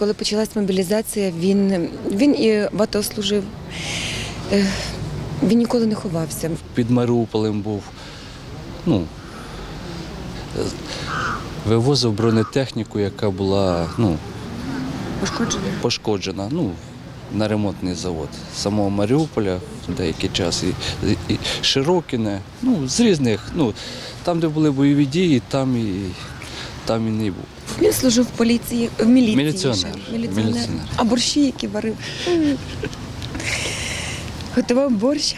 коли почалась мобілізація, він, він і в АТО служив. Е, Він ніколи не ховався. Під Маріуполем був. Ну, вивозив бронетехніку, яка була ну, Пошкоджений. пошкоджена. Ну, на ремонтний завод самого Маріуполя деякий час і, і Широкіне, ну, з різних, ну, там, де були бойові дії, там і, там і не був. Він служив в поліції, в міліції. Міліціонер. ще. Міліціонер. Міліціонер. А борщі, які варив. М. Готував борщ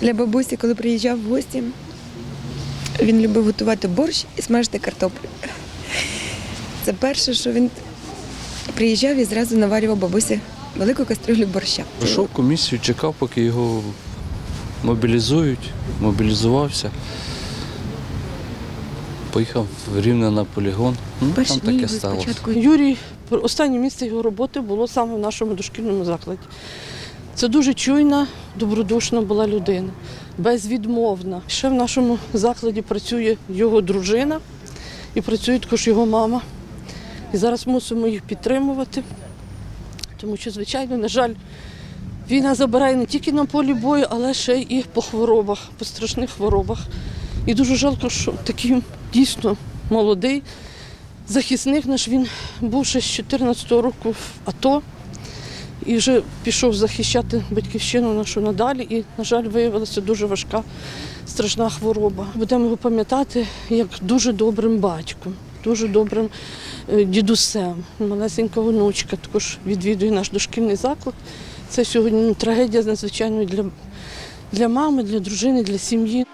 для бабусі, коли приїжджав в гості. Він любив готувати борщ і смажити картоплю. Це перше, що він приїжджав і зразу наварював бабусі велику кастрюлю борща. Пройшов комісію, чекав, поки його мобілізують, мобілізувався. Поїхав в Рівне на полігон. Ну, Перші там таке сталося. спочатку Юрій, останнє місце його роботи було саме в нашому дошкільному закладі. Це дуже чуйна, добродушна була людина, безвідмовна. Ще в нашому закладі працює його дружина і працює також його мама. І зараз мусимо їх підтримувати, тому що, звичайно, на жаль, війна забирає не тільки на полі бою, але ще і по хворобах, по страшних хворобах. І дуже жалко, що такий дійсно молодий захисник наш він був ще з 14-го року в АТО і вже пішов захищати батьківщину нашу надалі. І, на жаль, виявилася дуже важка, страшна хвороба. Будемо його пам'ятати як дуже добрим батьком, дуже добрим е, дідусем. Малесенька онучка також відвідує наш дошкільний заклад. Це сьогодні трагедія надзвичайно для, для мами, для дружини, для сім'ї.